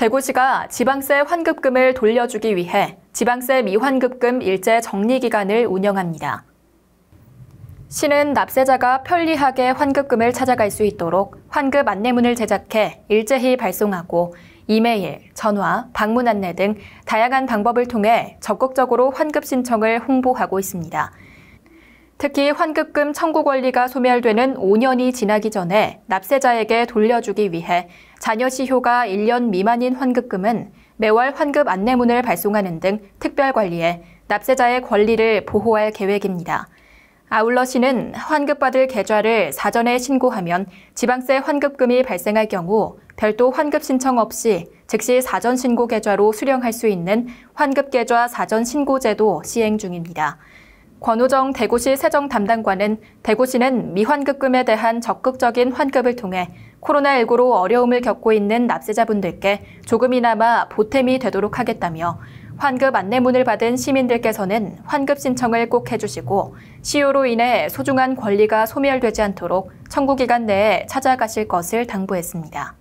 대구시가 지방세 환급금을 돌려주기 위해 지방세 미환급금 일제 정리 기간을 운영합니다. 시는 납세자가 편리하게 환급금을 찾아갈 수 있도록 환급 안내문을 제작해 일제히 발송하고 이메일, 전화, 방문 안내 등 다양한 방법을 통해 적극적으로 환급 신청을 홍보하고 있습니다. 특히 환급금 청구 권리가 소멸되는 5년이 지나기 전에 납세자에게 돌려주기 위해 자녀 시 효가 1년 미만인 환급금은 매월 환급 안내문을 발송하는 등 특별 관리에 납세자의 권리를 보호할 계획입니다. 아울러 시는 환급받을 계좌를 사전에 신고하면 지방세 환급금이 발생할 경우 별도 환급 신청 없이 즉시 사전 신고 계좌로 수령할 수 있는 환급 계좌 사전 신고제도 시행 중입니다. 권호정 대구시 세정 담당관은 대구시는 미환급금에 대한 적극적인 환급을 통해 코로나19로 어려움을 겪고 있는 납세자분들께 조금이나마 보탬이 되도록 하겠다며 환급 안내문을 받은 시민들께서는 환급 신청을 꼭 해주시고 시효로 인해 소중한 권리가 소멸되지 않도록 청구기간 내에 찾아가실 것을 당부했습니다.